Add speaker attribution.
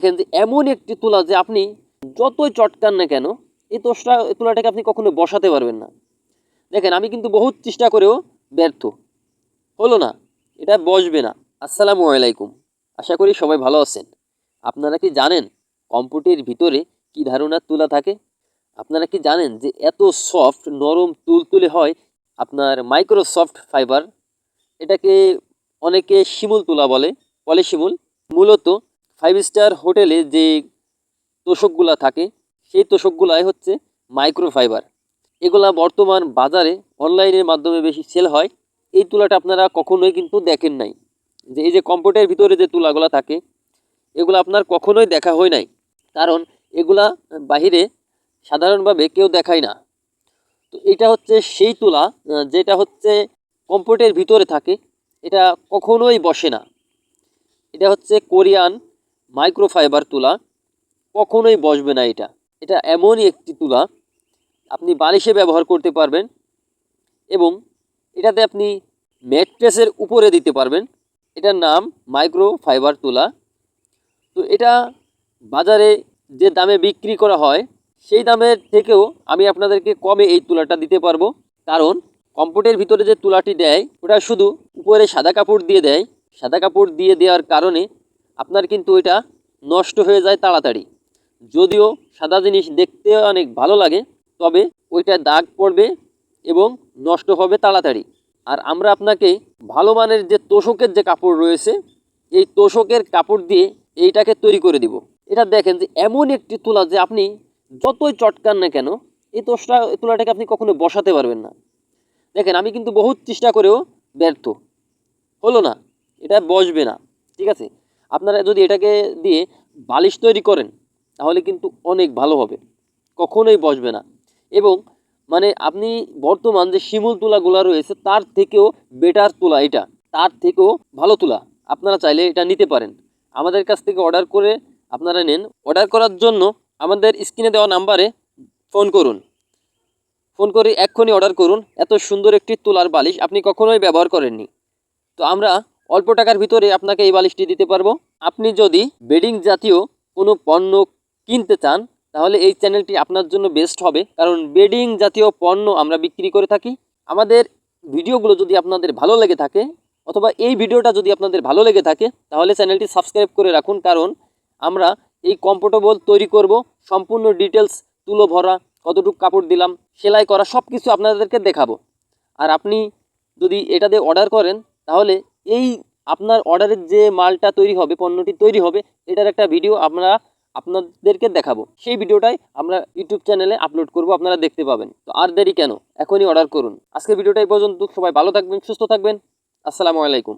Speaker 1: দেখেন যে এমন একটি তুলা যে আপনি যতই চটকান না কেন, এই তোষটা তুলাটাকে আপনি কখনো বসাতে পারবেন না। দেখেন, আমি কিন্তু বহুত চেষ্টা করেও ব্যর্থ। হলো না, এটা বসবে না। আসসালামু আলাইকুম। আশা করি সবাই ভালো আছেন। আপনারা কি জানেন কম্পিউটারের ভিতরে কি ধারণার তুলা থাকে? আপনারা কি জানেন যে এত সফট, নরম তুলতুলে হয় আপনার মাইক্রোসফট ফাইবার? এটাকে অনেকে শিমুল তুলা বলে পলি শিমুল মূলত ফাইভ স্টার হোটেলে যে তোষকগুলা থাকে, সেই তোষকগুলাই হচ্ছে মাইক্রোফাইবার। এগুলা বর্তমান বাজারে অনলাইনের মাধ্যমে বেশি সেল হয়। এই তুলাটা আপনারা কখনোই কিন্তু দেখেন নাই। যে এই যে কম্পিউটারের ভিতরে যে তুলাগুলা থাকে, এগুলো আপনার কখনোই দেখা হয় নাই। কারণ এগুলা বাহিরে সাধারণভাবে কেউ দেখায় না। তো এটা হচ্ছে সেই তুলা যেটা হচ্ছে কম্পিউটারের ভিতরে থাকে। এটা কখনোই বসে না। এটা হচ্ছে কোরিয়ান মাইক্রোফাইবার তুলা কখনোই বসবে না এটা। এটা এমনই একটি তুলা, আপনি বালিশে ব্যবহার করতে পারবেন এবং এটাতে আপনি ম্যাট্রেসের উপরে দিতে পারবেন। এটার নাম মাইক্রো ফাইবার তুলা। তো এটা বাজারে যে দামে বিক্রি করা হয়, সেই দামের থেকেও আমি আপনাদেরকে কমে এই তুলাটা দিতে পারব। কারণ কম্পিউটারের ভিতরে যে তুলাটি দেয়, ওটা শুধু উপরে সাদা কাপড় দিয়ে দেয়। সাদা কাপড় দিয়ে দেওয়ার কারণে আপনার কিন্তু ওইটা নষ্ট হয়ে যায় তাড়াতাড়ি। যদিও সাদা জিনিস দেখতে অনেক ভালো লাগে, তবে ওইটা দাগ পড়বে এবং নষ্ট হবে তাড়াতাড়ি। আর আমরা আপনাকে ভালো মানের যে তোষকের যে কাপড় রয়েছে, এই তোষকের কাপড় দিয়ে এইটাকে তৈরি করে দিব। এটা দেখেন যে এমন একটি তুলা যে আপনি যতই চটকান না কেন, এই তোষটা তুলাটাকে আপনি কখনো বসাতে পারবেন না। দেখেন, আমি কিন্তু বহুত চেষ্টা করেও ব্যর্থ। হলো না, এটা বসবে না, ঠিক আছে? আপনারা যদি এটাকে দিয়ে বালিশ তৈরি করেন, তাহলে কিন্তু অনেক ভালো হবে। কখনোই বসবে না। এবং মানে আপনি বর্তমান যে শিমুল তুলাগুলা রয়েছে, তার থেকেও বেটার তুলা এটা। তার থেকেও ভালো তুলা। আপনারা চাইলে এটা নিতে পারেন। আমাদের কাছ থেকে অর্ডার করে আপনারা নেন। অর্ডার করার জন্য আমাদের স্ক্রিনে দেওয়া নাম্বারে ফোন করুন। ফোন করে এক্ষুনি অর্ডার করুন। এত সুন্দর একটি তুলার বালিশ আপনি কখনোই ব্যবহার করেননি। তো আমরা অল্প টাকার ভিতরে আপনাকে এই বালিশটি দিতে পারব। আপনি যদি বেডিং জাতীয় কোনো পণ্য কিনতে চান, তাহলে এই চ্যানেলটি আপনার জন্য বেস্ট হবে। কারণ বেডিং জাতীয় পণ্য আমরা বিক্রি করে থাকি। আমাদের ভিডিওগুলো যদি আপনাদের ভালো লেগে থাকে, অথবা এই ভিডিওটা যদি আপনাদের ভালো লেগে থাকে, তাহলে চ্যানেলটি সাবস্ক্রাইব করে রাখুন। কারণ আমরা এই কমফোর্টেবল তৈরি করব, সম্পূর্ণ ডিটেলস তুলো ভরা, কতটুকু কাপড় দিলাম, সেলাই করা সব কিছু আপনাদেরকে দেখাবো। আর আপনি যদি এটাতে অর্ডার করেন, তাহলে এই আপনার অর্ডারের যে মালটা তৈরি হবে, পণ্যটি তৈরি হবে, এটার একটা ভিডিও আমরা আপনাদেরকে দেখাবো। সেই ভিডিওটাই আমরা ইউটিউব চ্যানেলে আপলোড করব, আপনারা দেখতে পাবেন। তো আর দেরি কেন? এখনই অর্ডার করুন। আজকের ভিডিওটাই পর্যন্ত। সবাই ভালো থাকবেন, সুস্থ থাকবেন। আসসালামু আলাইকুম।